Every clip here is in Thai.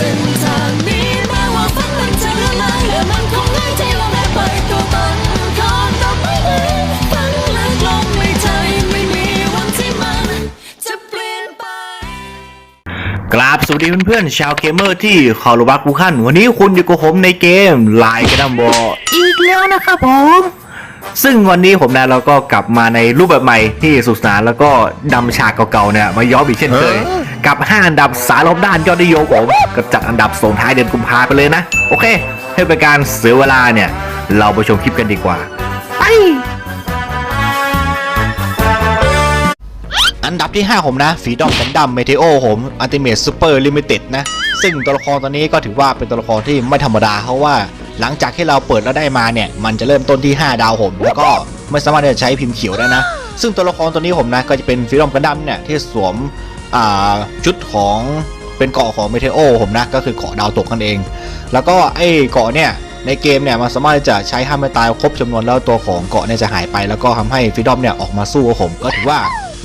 ส้นทางนี้แม้ว่าฝันมันจะละลายและมันคงง่ายที่เราได้ไปตัวตนของดอกไม้นั้นฝันลึกลงในใจไม่มีวันที่มันจะเปลี่ยนไป กราบสวัสดีเพื่อนๆชาวเกมเมอร์ที่คารพรักทุกท่นวันนี้คุณอยู่กับผมในเกมไลน์กระดำบออีกแล้วนะครับผม ซึ่งวันนี้ผมนะเราก็กลับมาในรูปแบบใหม่ที่สุดสนานแล้วก็นำฉากเก่าๆเนี่ยมาย้อมอีกเช่นเคย กับ 5 อันดับสารลบด้านยอดนิยมผมก็จัดอันดับส่งท้ายเดือนกุมภาไปเลยนะ โอเค ให้เป็นการเสียเวลาเนี่ย เราไปชมคลิปกันดีกว่า ไป อันดับที่ 5 ผมนะฟีดอมกันดัมเมเทโอผมอันติเม e ซูเปอร์ลิมิเต็ดนะ ซึ่งตัวละครตัวนี้ก็ถือว่าเป็นตัวละครที่ไม่ธรรมดาเพราะว่า หลังจากที่เราเปิดแล้วได้มาเนี่ย มันจะเริ่มต้นที่ 5 ดาวผมแล้วก็ไม่สามารถจะใช้พิมพ์เขียวได้นะ ซึ่งตัวละครตัวนี้ผมนะก็จะเป็นฟีดอมกันดัมเนี่ยที่สวมชุดของเป็นเกาะของเมเทโอผมนะก็คือเกาะดาวตกนั่นเอง แล้วก็ไอ้เกาะเนี่ยในเกมเนี่ยมันสามารถจะใช้ห้ามไม่ตายครบจำนวนแล้วตัวของเกาะเนี่ยจะหายไป แล้วก็ทำให้ฟีดอมเนี่ยออกมาสู้กับผมก็ถือว่า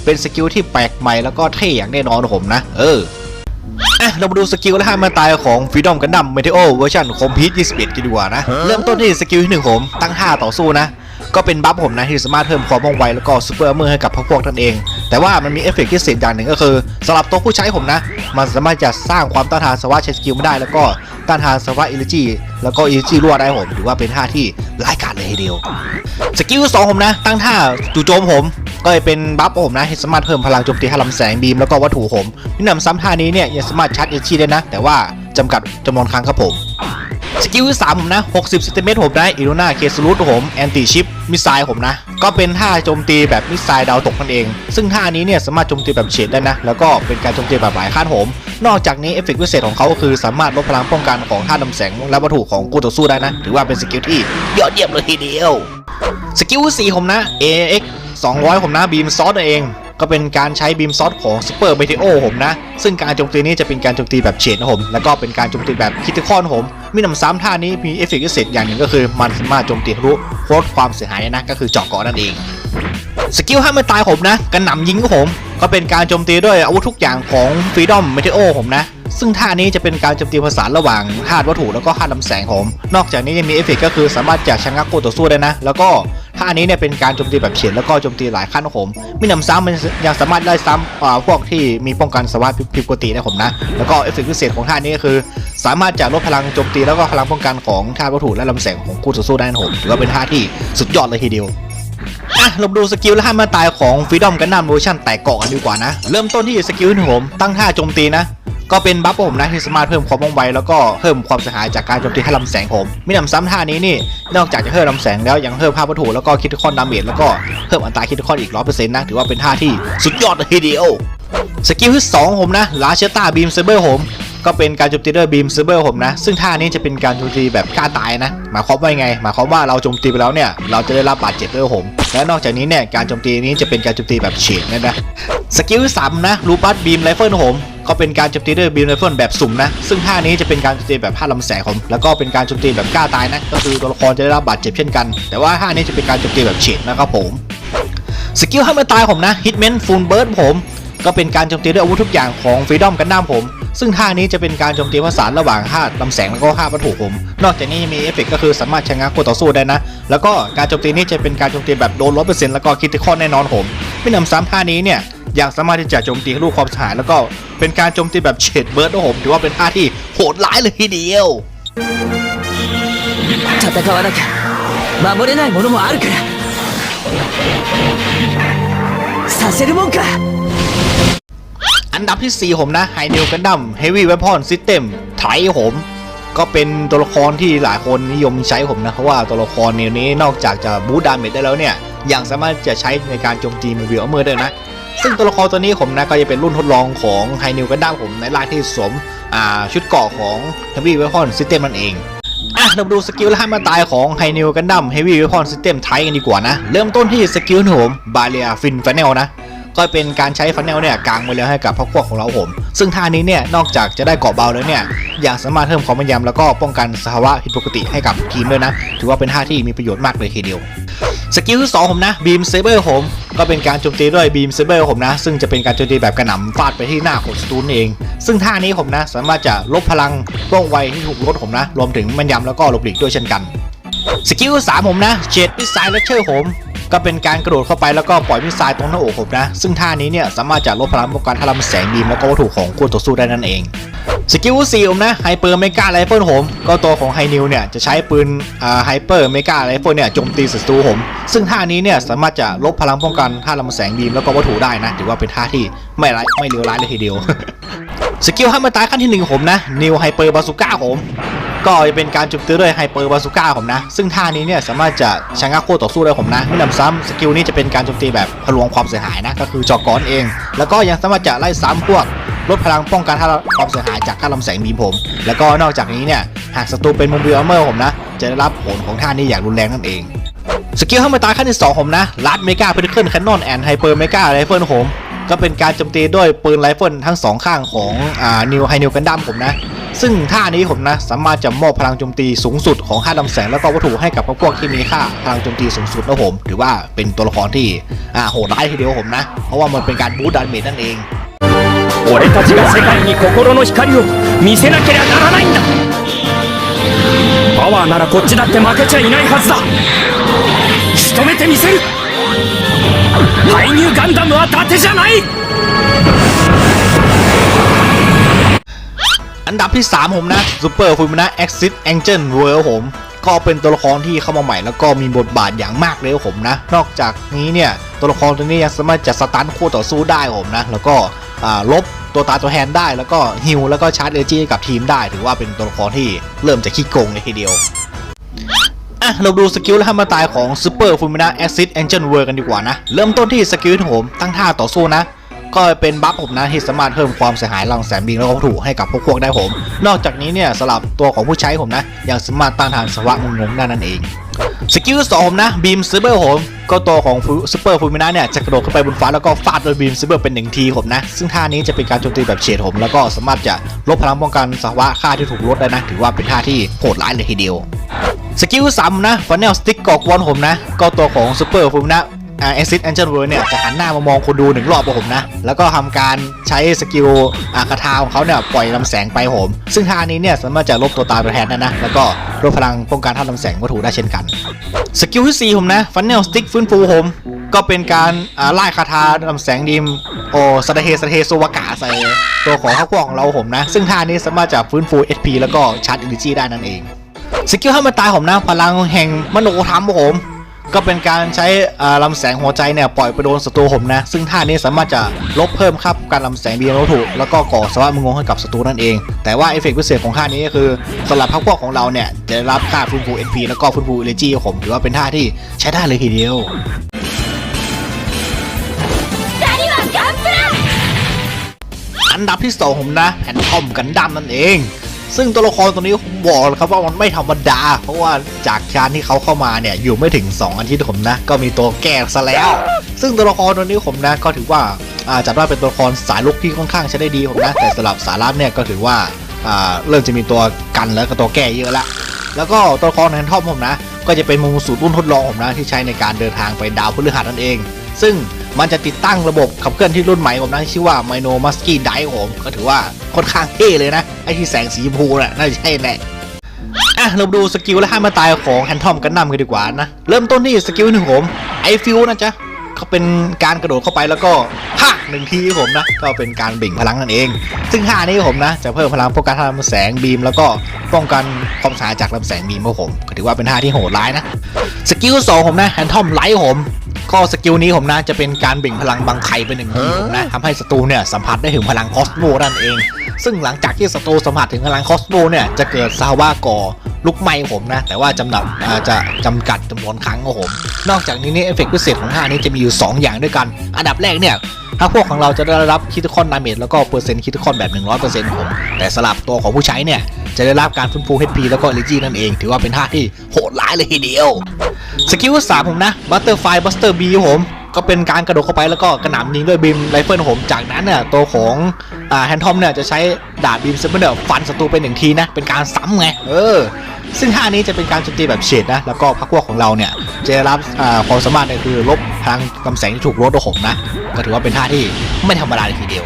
เป็นสกิลที่แปลกใหม่แล้วก็เท่อย่างแน่นอนผมนะ เออ อะเรามาดูสกิลและห้ามมาตายของฟ r ีดอมกันดัมเมเทโอเวอร์ชันคอมพิวต์21 กันดีกว่านะ เริ่มต้นที่สกิลที่หนึ่งผมตั้งท่าต่อสู้นะ ก็เป็นบัฟผมนะที่สามารถเพิ่มความว่องไวแล้วก็ซูเปอร์เมอร์ให้กับพวกพวกนั่นเอง แต่ว่ามันมีเอฟเฟกต์พิเศษอย่างหนึ่งก็คือสำหรับตัวผู้ใช้ผมนะ มันสามารถจะสร้างความต้านทานสวัสดใช้สกิลไม่ได้แล้วก็ต้านทานสวัสดอิเลจีแล้วก็อิเลจีรั่วได้ผมถือว่าเป็นท่าที่ร้ายกาจเลยทีเดียว สกิลที่สองผมนะ ตั้งท่าจู่โจมผม ก็จะเป็นบัฟผมนะสามารถเพิ่มพลังโจมตีให้ลำแสงบีมแล้วก็วัตถุผมนี่นำซ้ำท่านี้เนี่ยยังสามารถชาร์จเอชีได้นะ แต่ว่าจำกัดจำนวนครั้งครับผมสกิลที่สามผมนะ 60เซนติเมตรผมนะอิโรนาเคสรูทผมแอนตี้ชิปมิสไซล์ผมนะ ก็เป็นท่าโจมตีแบบมิสไซล์ดาวตกนั่นเอง ซึ่งท่านี้เนี่ยสามารถโจมตีแบบเฉดได้นะ แล้วก็เป็นการโจมตีแบบหลายขั้นผม นอกจากนี้เอฟเฟกต์พิเศษของเขาก็คือสามารถลดพลังป้องกันของท่าลำแสงและวัตถุของคู่ต่อสู้ได้นะ ถือว่าเป็นสกิลที่ยอดเยี่ยมเลยทีเดียว สกิลที่สี่ผมนะ AX 200 ผมนะบีมซอสเอง ก็เป็นการใช้บีมซอสของซูเปอร์เมเทโอผมนะ ซึ่งการโจมตีนี้จะเป็นการโจมตีแบบเฉดนะผม แล้วก็เป็นการโจมตีแบบคิติคอนผม มีหนำซ้ำท่านี้มีเอฟเฟกต์พิเศษอย่างหนึ่งก็คือมันสามารถโจมตีทะลุโคตรความเสียหายนะก็คือเจาะเกาะนั่นเองสกิลห้ามไม่ตายผมนะกระหน่ำยิงผม ก็เป็นการโจมตีด้วยอาวุธทุกอย่างของฟรีดอมเมเทโอผมนะ ซึ่งท่านี้จะเป็นการโจมตีผสานระหว่างธาตุวัตถุแล้วก็ธาตุลำแสงผม นอกจากนี้ยังมีเอฟเฟกต์ก็คือสามารถจะชะงักคู่ต่อสู้ได้นะ แล้วก็ ท่าอันนี้เนี่ยเป็นการโจมตีแบบเฉียดแล้วก็โจมตีหลายขั้นของผมมีหนำซ้ำมันยังสามารถไล่ซ้ำพวกที่มีป้องกันสวัสดิ์ผิดปกติได้ผมนะ แล้วก็เอฟเฟกต์พิเศษของท่านี้ก็คือ สามารถจะลดพลังโจมตีแล้วก็พลังป้องกันของธาตุวัตถุและลำแสงของคู่ต่อสู้ได้นะผมถือว่าเป็นท่าที่สุดยอดเลยทีเดียวอะเราดูสกิลและห้ามมาตายของฟ r ีดอมกันดั้มเวอร์ชันแตกเกาะกันดีกว่านะ เริ่มต้นที่สกิลที่ผมตั้งท่าโจมตีนะ ก็เป็นบัฟผมนะที่สามารถเพิ่มความว่องไวแล้วก็เพิ่มความเสียหายจากการโจมตีให้ลำแสงผมมีหนำซ้ำท่านี้นี่นอกจากจะเพิ่มลำแสงแล้วยังเพิ่มภาพวัตถุแล้วก็คิดคอนดาเมจแล้วก็เพิ่มอัตราคิดคอนอีกร้อยเปอร์เซ็นต์นะถือว่าเป็นท่าที่สุดยอดเลยทีเดียวสกิลที่สองผมนะลาเชต้าบีมเซเบอร์ผม ก็เป็นการโจมตีด้วยบีมเซเบอร์ผมนะ ซึ่งท่านี้จะเป็นการโจมตีแบบกล้าตายนะ หมายความว่าไง หมายความว่าเราโจมตีไปแล้วเนี่ย เราจะได้รับบาดเจ็บด้วยผม และนอกจากนี้เนี่ย การโจมตีนี้จะเป็นการโจมตีแบบเฉดนะนะสกิลที่สามนะลูปัสบีมไรเฟิลผมก็เป็นการโจมตีด้วยบีมไรเฟิลแบบสุ่มนะ ซึ่งท่านี้จะเป็นการโจมตีแบบผ้าลำแสงผม แล้วก็เป็นการโจมตีแบบกล้าตายนะ ก็คือตัวละครจะได้รับบาดเจ็บเช่นกัน แต่ว่าท่านี้จะเป็นการโจมตีแบบเฉดนะครับผม สกิลห้ามไม่ตายผมนะฮิตเมนฟูลเบิร์ดผม ก็เป็นการโจมตีด้วยอาวุธทุกอย่างของฟรีดอมกันดั้มผม ซึ่งท่านี้จะเป็นการโจมตีผสานระหว่างธาตุลำแสงแล้วก็ธาตุวัตถุผม นอกจากนี้ยังมีเอฟเฟกต์ก็คือสามารถชะงักคู่ต่อสู้ได้นะ แล้วก็การโจมตีนี้จะเป็นการโจมตีแบบโดนร้อยเปอร์เซ็นต์แล้วก็คิดที่ข้อแน่นอนผม ไม่นำซ้ำท่านี้เนี่ยยังสามารถที่จะโจมตีทะลุความเสียหายแล้วก็เป็นการโจมตีแบบเฉดเบิร์ดนะผมถือว่าเป็นท่าที่โหดร้ายเลยทีเดียว 戦わなきゃ守れないものもあるからさせるもんか อันดับที่ 4 ผมนะไฮนิวกันดัมเฮฟวี่เวพอนซิสเต็มไทผม ก็เป็นตัวละครที่หลายคนนิยมใช้ผมนะเพราะว่าตัวละครแนวนี้นอกจากจะบูดดาเมจได้แล้วเนี่ยยังสามารถจะใช้ในการโจมตีมือเวียเมอร์ได้นะ ซึ่งตัวละครตัวนี้ผมนะก็จะเป็นรุ่นทดลองของไฮนิวกันดัมผมในร่างที่สวมชุดเกาะของเฮฟวี่เวพอนซิสเต็มนั่นเองอะเรามาดูสกิลและห้ามาตายของไฮนิวกันดัมเฮฟวี่เวพอนซิสเต็มไทกันดีกว่านะ เริ่มต้นที่สกิลหผมบาเลียฟินแฟ n นลนะ ก็เป็นการใช้ฟันแนลเนี่ยกางไปแล้วให้กับพวกพวกของเราผม ซึ่งท่านี้เนี่ยนอกจากจะได้เกาะเบาแล้วเนี่ยยังสามารถเพิ่มความแม่นยำแล้วก็ป้องกันสภาวะผิดปกติให้กับทีมด้วยนะ ถือว่าเป็นท่าที่มีประโยชน์มากเลยทีเดียวสกิลที่สองผมนะบีมเซเบอร์ผมก็เป็นการโจมตีด้วยบีมเซเบอร์ผมนะ ซึ่งจะเป็นการโจมตีแบบกระหน่ำฟาดไปที่หน้าของศัตรูนเอง ซึ่งท่านี้ผมนะ สามารถจะลบพลังว่องไวที่ถูกลดผมนะ รวมถึงแม่นยำแล้วก็หลบหลีกด้วยเช่นกันสกิลที่สามผมนะเจ็ดมิสไซล์เลเชอร์ผม ก็เป็นการกระโดดเข้าไปแล้วก็ปล่อยมิสไซล์ตรงหน้าอกผมนะ ซึ่งท่านี้เนี่ยสามารถจะลดพลังป้องกันถ้าเราแสงบีมแล้วก็วัตถุของคู่ต่อสู้ได้นั่นเองสกิลสี่ผมนะไฮเปอร์เมกาไรเฟิลผมก็ตัวของไฮนิวเนี่ยจะใช้ปืนอ่าไฮเปอร์เมกาไรเฟิลเนี่ยโจมตีศัตรูผม ซึ่งท่านี้เนี่ยสามารถจะลบพลังป้องกันถ้าเราแสงบีมแล้วก็วัตถุได้นะถือว่าเป็นท่าที่ไม่ร้ายไม่เลวร้ายเลยทีเดียวสกิลให้มาตายขั้นที่หนึ่งผมนะนิวไฮเปอร์บาซูก้าผม ก็จะเป็นการจุดตีด้วยไฮเปอร์บาซูก้าผมนะ ซึ่งท่านี้เนี่ยสามารถจะชะงักคู่ต่อสู้ได้ผมนะไม่นำซ้ำสกิลนี้จะเป็นการโจมตีแบบพลวงความเสียหายนะ ก็คือเจอกก้อนเอง แล้วก็ยังสามารถจะไล่ซ้ำพวกลดพลังป้องกันท่าความเสียหายจากค่าลำแสงบีมผม แล้วก็นอกจากนี้เนี่ยหากศัตรูเป็นมุมเบลเมอร์ผมนะ จะได้รับผลของท่านี้อย่างรุนแรงนั่นเองสกิลเข้ามาตาขั้นที่ 2 ผมนะลัดเมกาเพิทเคิลแคนนอนแอนไฮเปอร์เมกาไรเฟิลผมก็เป็นการโจมตีด้วยปืนไรเฟิลทั้งสองข้างของอ่านิวไฮนิวกันดั้มผมนะ ซึ่งท่านี้ผมนะ สามารถจะมอบพลังโจมตีสูงสุดของค่าลำแสงแล้วก็วัตถุให้กับพวกที่มีค่าพลังโจมตีสูงสุดนะผม ถือว่าเป็นตัวละครที่อ่าโหดร้ายทีเดียวผมนะ เพราะว่ามันเป็นการบูสต์ดาเมจนั่นเอง 俺たちが世界に心の光を見せなければならないんだパワーならこっちだって負けちゃいないはずだ仕留めてみせる排入ガンダムは伊達じゃない อันดับที่ 3 ผมนะ Super f u m i n a Exit Angel World ผมก็เป็นตัวละครที่เข้ามาใหม่แล้วก็มีบทบาทอย่างมากเลยผมนะ นอกจากนี้เนี่ยตัวละครตัวนี้ยังสามารถจะสตันคู่ต่อสู้ได้ผมนะ แล้วก็ลบตัวตาตัวแทนได้แล้วก็ฮิลแล้วก็ชาร์จเอจีกับทีมได้ ถือว่าเป็นตัวละครที่เริ่มจะขี้โกงเลยทีเดียวอะเราดูสกิลและท่ามาตายของ Super f u m i n a Exit Angel World กันดีกว่านะ เริ่มต้นที่สกิลที่ผมตั้งท่าต่อสู้นะ ก็เป็นบัฟผมนะที่สามารถเพิ่มความเสียหายรังแสงบิงแล้วก็วัตถุให้กับพวกพวกได้ผม นอกจากนี้เนี่ยสลับตัวของผู้ใช้ผมนะ ยังสามารถต้านทานสวะมุงงงได้นั่นเองสกิลสองนะบีมซิเบอร์ผมก็ตัวของซูเปอร์ฟูมินาเนี่ยจะกระโดดขึ้นไปบนฟ้าแล้วก็ฟาดโดยบีมซิเบอร์เป็นหนึ่งทีผมนะ ซึ่งท่านี้จะเป็นการโจมตีแบบเฉียดผมแล้วก็สามารถจะลบพลังป้องกันสวะค่าที่ถูกลดได้นะ ถือว่าเป็นท่าที่โหดร้ายเลยทีเดียวสกิลสามนะฟันเนลสติ๊กกอกวอนผมนะ ก็ตัวของซูเปอร์ฟูมินา อ่าเอซิดแอนเจลเวิร์เนี่ยจะหันหน้ามามองคนดูหนึ่งรอบกับผมนะ แล้วก็ทำการใช้สกิลอากระทาของเขาเนี่ยปล่อยลำแสงไปผม ซึ่งท่านี้เนี่ยสามารถจะลบตัวตาตัวแทนได้นะ แล้วก็ลดพลังป้องกันท่าลำแสงวัตถุได้เช่นกัน สกิลที่ 4 ผมนะฟันเนลสติ๊กฟื้นฟูผมก็เป็นการไล่คาถาลำแสงดิม โอสตเฮสตเฮโซวากาใส่ตัวของข้าวกล้องของเราผมนะ ซึ่งท่านี้สามารถจะฟื้นฟู HP แล้วก็ชาร์จ Energy ได้นั่นเอง สกิลให้มันตายผมนะ พลังแห่งมโนธรรมผม ก็เป็นการใช้ลำแสงหัวใจเนี่ยปล่อยไปโดนศัตรูผมนะ ซึ่งท่านี้สามารถจะลบเพิ่มครับการลำแสงบีโนถูกแล้วก็ก่อสภาพมึงงงให้กับศัตรูนั่นเอง แต่ว่าเอฟเฟกต์พิเศษของท่านี้ก็คือสำหรับพรรคพวกของเราเนี่ยจะรับค่าฟื้นฟู NP แล้วก็ฟื้นฟูเลจี้ผมถือว่าเป็นท่าที่ใช้ได้เลยทีเดียวอันดับที่2ผมนะแผ่นคอมกันดำนั่นเอง ซึ่งตัวละครตัวนี้ผมบอกเลยครับว่ามันไม่ธรรมดา เพราะว่าจากการที่เขาเข้ามาเนี่ยอยู่ไม่ถึง 2 อาทิตย์ผมนะ ก็มีตัวแก้ซะแล้ว ซึ่งตัวละครตัวนี้ผมนะก็ถือว่าอาจัดว่าเป็นตัวละครสายลุกที่ค่อนข้างใช้ได้ดีผมนะแต่สำหรับสายลับเนี่ยก็ถือว่าอ่าเริ่มจะมีตัวกันแล้วก็ตัวแก้เยอะละแล้วก็ตัวละครแฮนทอมผมนะ ก็จะเป็นมุมสูตรรุ่นทดลองผมนะที่ใช้ในการเดินทางไปดาวพฤหัสนั่นเอง ซึ่งมันจะติดตั้งระบบขับเคลื่อนที่รุ่นใหม่ผมนะที่ชื่อว่าไมโนมัสกี้ไดผมก็ถือว่าค่อนข้างเท่เลยนะ ไอที่แสงสีพูน่ะน่าจะใช่แหละอะเราดูสกิลและห้ามาตายของแฮนทอมกันนำกันดีกว่านะ เริ่มต้นที่สกิลหนึ่งผมไอฟิวนะจ๊ะเขาเป็นการกระโดดเข้าไปแล้วก็ฮ่าหนึ่งทีผมนะ ก็เป็นการเบ่งพลังนั่นเอง ซึ่งท่านี้ผมนะ จะเพิ่มพลังป้องกันทางลำแสงบีม แล้วก็ป้องกันความเสียหาจากลำแสงบีมของผมก็ถือว่าเป็นท่าที่โหดร้ายนะ สกิลสองผมนะแฮนทอมไลท์ผมก็สกิลนี้ผมนะจะเป็นการเบ่งพลังบังไคไปหนึ่งทีผมนะทำให้ศัตรูเนี่ยสัมผัสได้ถึงพลังคอสโมนั่นเอง ซึ่งหลังจากที่ศัตรูสัมผัสถึงพลังคอสโมเนี่ยจะเกิดซาวาก่อลุกไหม้ผมนะ แต่ว่าจำกัดอ่าจะจำกัดจำนวนครั้งของผม นอกจากนี้เนี่ยเอฟเฟกต์พิเศษของท่านี้จะมีอยู่ 2 อย่างด้วยกัน อันดับแรกเนี่ยถ้าพวกของเราจะได้รับคิดคอนดาเมจแล้วก็เปอร์เซ็นต์คิดคอนแบบ 100%ผมแต่สลับตัวของผู้ใช้เนี่ย จะได้รับการฟื้นฟู HP แล้วก็ Energy นั่นเอง ถือว่าเป็นท่าที่โหดร้ายเลยทีเดียว สกิลสามผมนะ Butterfly Buster B ผม ก็เป็นการกระโดดเข้าไปแล้วก็กระหน่ำยิงด้วยบีมไรเฟิลผมจากนั้นเนี่ยตัวของอ่าแฮนทอมเนี่ยจะใช้ดาบบีมเซเบอร์เดอร์ฟันศัตรูไปหนึ่งทีนะเป็นการซ้ำไงเออซึ่งท่านี้จะเป็นการโจมตีแบบเฉดนะแล้วก็พักพวกของเราเนี่ยจะรับความสามารถเนี่ยคือลบพลังกำแสงที่ถูกลดตัวผมนะก็ถือว่าเป็นท่าที่ไม่ธรรมดาเลยทีเดียว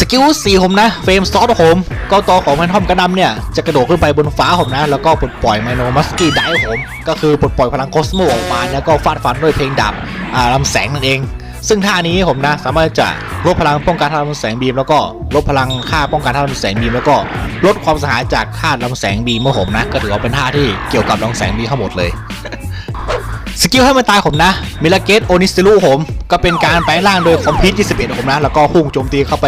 สกิล4ผมนะ เฟรมซอสผมก็ตัวของแพนทอมกระดำเนี่ย จะกระโดดขึ้นไปบนฟ้าผมนะ แล้วก็ปลดปล่อยไมโนมัสกี้ได้ผม ก็คือปลดปล่อยพลังโคสโมออกมาแล้วก็ฟาดฟันด้วยเพลงดับอ่าลำแสงนั่นเอง ซึ่งท่านี้ผมนะ สามารถจะลดพลังป้องกันท่าลำแสงบีม แล้วก็ลดพลังค่าป้องกันท่าลำแสงบีม แล้วก็ลดความเสียหายจากค่าลำแสงบีมเมื่อผมนะ ก็ถือว่าเป็นท่าที่เกี่ยวกับลำแสงบีมทั้งหมดเลย สกิลให้มันตายผมนะมิลเกตโอนิสตลูผม ก็เป็นการแปลงร่างโดยคอมพิวต์21ของผมนะ แล้วก็พุ่งโจมตีเข้าไป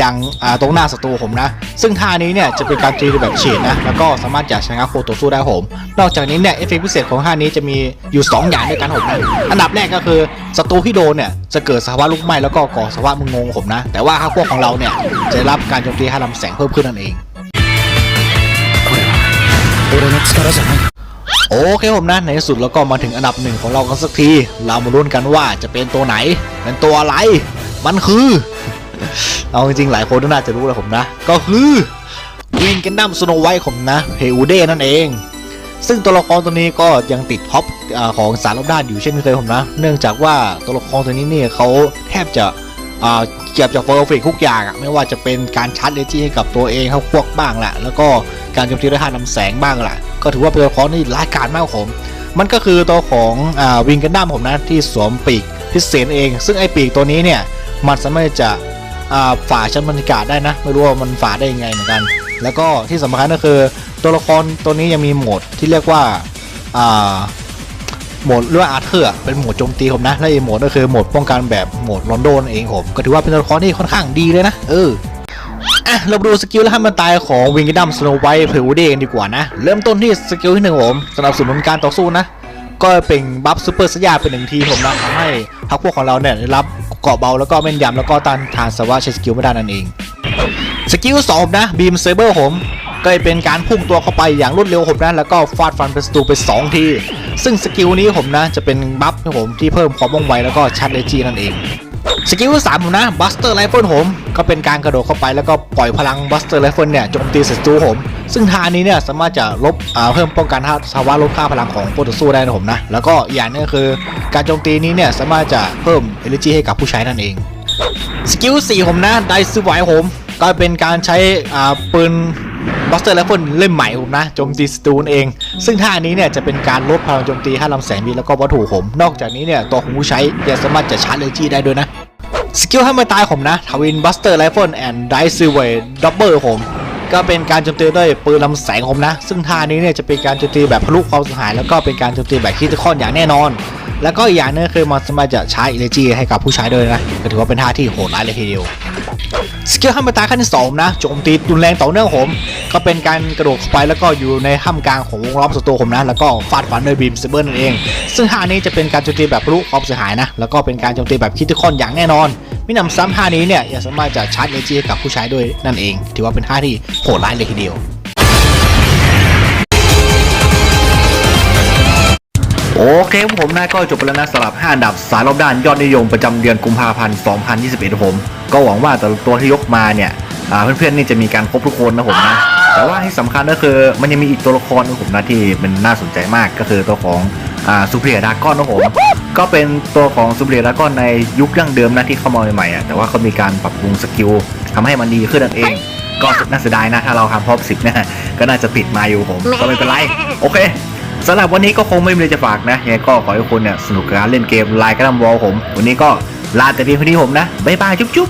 ยังตรงหน้าศัตรูผมนะ ซึ่งท่านี้เนี่ยจะเป็นการตีแบบเฉียดนะ แล้วก็สามารถจะชนะโคตัวสู้ได้ผม นอกจากนี้เนี่ยเอฟเฟกต์พิเศษของท่านี้จะมีอยู่ 2 อย่างด้วยกันผมนะอันดับแรกก็คือศัตรูที่โดนเนี่ยจะเกิดสภาวะลุกไหม้แล้วก็ก่อสภาวะมึงงงผมนะ แต่ว่าข้าพวกของเราเนี่ยจะรับการโจมตีห้าลำแสงเพิ่มขึ้นนั่นเอง โอเคผมนะในที่สุดแล้วก็มาถึงอันดับหนึ่งของเรากันสักที เรามาลุ้นกันว่าจะเป็นตัวไหน เป็นตัวอะไร มันคือ เอาจริงๆหลายคนน่าจะรู้แล้วผมนะ ก็คือวินกันดัมสโนไวท์ผมนะเฮอูเดนั่นเอง ซึ่งตัวละครตัวนี้ก็ยังติดท็อปอของสารรอบด้านอยู่เช่นเคยผมนะ เนื่องจากว่าตัวละครตัวนี้เนี่ยเขาแทบจะเกี่ยวกับเฟอร์เฟกทุกอย่างอะไม่ว่าจะเป็นการชาร์จเลจี้ให้กับตัวเองเขาพวกบ้างแหละแล้วก็การโจมตีด้วยท่านำแสงบ้างแหละ ก็ถือว่าเป็นตัวละครที่ร้ายกาจมากครับผม มันก็คือตัวของวิงกันดั้มผมนะที่สวมปีกพิเศษเอง ซึ่งไอ้ปีกตัวนี้เนี่ยมันสามารถจะฝ่าชั้นบรรยากาศได้นะ ไม่รู้ว่ามันฝ่าได้ยังไงเหมือนกัน แล้วก็ที่สำคัญก็คือตัวละครตัวนี้ยังมีโหมดที่เรียกว่าโหมดเรียกว่าอาร์เธอร์เป็นโหมดโจมตีผมนะและอีกโหมดก็คือโหมดป้องกันแบบโหมดลอนโดนนเองผมก็ถือว่าเป็นตัวละครที่ค่อนข้างดีเลยนะเออ อะเราดูสกิลและให้มันตายของวิงกิดัมสโนไวท์เพลเดกันดีกว่านะ เริ่มต้นที่สกิลที่หนึ่งผมสนับสนุนการต่อสู้นะ ก็เป็นบัฟซูเปอร์สยาเป็นหนึ่งทีผมนะทำให้พรรคพวกของเราเนี่ยได้รับเกาะเบาแล้วก็แม่นยำแล้วก็ต้านทานสวะใช้สกิลไม่ได้นั่นเอง สกิลสองนะบีมเซเบอร์ผมก็เป็นการพุ่งตัวเข้าไปอย่างรวดเร็วผมนะแล้วก็ฟาดฟันเป็นศัตรูไป 2 ที ซึ่งสกิลนี้ผมนะจะเป็นบัฟนะผมที่เพิ่มความว่องไวแล้วก็ชัดเลจีนั่นเอง สกิลที่สามผมนะบัสเตอร์ไรเฟิลผมก็เป็นการกระโดดเข้าไปแล้วก็ปล่อยพลังบัสเตอร์ไรเฟิลเนี่ยโจมตีศัตรูผม ซึ่งท่านี้เนี่ยสามารถจะลบเพิ่มป้องกันท่าสภาวะลดค่าพลังของผู้ต่อสู้ได้นะผมนะ แล้วก็อย่างนึงคือการโจมตีนี้เนี่ยสามารถจะเพิ่มเอเนจีให้กับผู้ใช้นั่นเองสกิล4ผมนะไดซ์ไวผมก็เป็นการใช้ปืน บัสเตอร์และคนเล่มใหม่ผมนะโจมตีสตูนเอง ซึ่งท่านี้เนี่ยจะเป็นการลดพลังโจมตีให้ลำแสงบีแล้วก็วัตถุผม นอกจากนี้เนี่ยตัวของผู้ใช้ยังสามารถจะชาร์จเลจีได้ด้วยนะสกิลให้มาตายผมนะทวินบัสเตอร์ไรเฟิลแอนด์ไดซ์เวย์ดับเบิลผมก็เป็นการโจมตีด้วยปืนลำแสงผมนะ ซึ่งท่านี้เนี่ยจะเป็นการโจมตีแบบทะลุความเสียหาย แล้วก็เป็นการโจมตีแบบคริติคอนอย่างแน่นอน แล้วก็อีกอย่างนึงคือมันสามารถจะใช้อิเลจีให้กับผู้ใช้ด้วยนะก็ถือว่าเป็นท่าที่โหดร้ายเลยทีเดียว สกิลห้ามตายขั้นที่สองนะโจมตีรุนแรงต่อเนื่องผม ก็เป็นการกระโดดเข้าไปแล้วก็อยู่ในห้ามกลางของวงล้อมศัตรูผมนะ แล้วก็ฟาดฟันด้วยบีมเซเบอร์นั่นเอง ซึ่งท่านี้จะเป็นการโจมตีแบบทะลุความเสียหายนะ แล้วก็เป็นการโจมตีแบบคิดทุกคนอย่างแน่นอนมินำซ้ำท่านี้เนี่ยยังสามารถจะชาร์จเอจีให้กับผู้ใช้ด้วยนั่นเอง ถือว่าเป็นท่าที่โหดร้ายเลยทีเดียว โอเคผมนะก็จบไปแล้วนะสำหรับ 5 อันดับสายรอบด้านยอดนิยมประจำเดือนกุมภาพันธ์2021ผม ก็หวังว่าแต่ตัวที่ยกมาเนี่ยเพื่อนๆนี่จะมีการครบทุกคนนะผมนะ แต่ว่าที่สำคัญก็คือมันยังมีอีกตัวละครนะผมนะที่มันน่าสนใจมากก็คือตัวของซูเปอร์ดากอนนะผมก็เป็นตัวของซูเปอร์ดากอนในยุคดั้งเดิมนะที่เข้ามาใหม่ๆอะแต่ว่าเขามีการปรับปรุงสกิลทำให้มันดีขึ้นนั่นเองก็น่าเสียดายนะถ้าเราทำท็อปสิบนะก็น่าจะติดมาอยู่ผมก็ไม่เป็นไรโอเค สำหรับวันนี้ก็คงไม่มีอะไรจะฝากนะยังไงก็ขอให้คุณเนี่ยสนุกกับการเล่นเกมไลน์กระดมวอลผม วันนี้ก็ลาแต่เพียงเท่านี้ผมนะบ๊ายบายจุ๊บจุ๊บ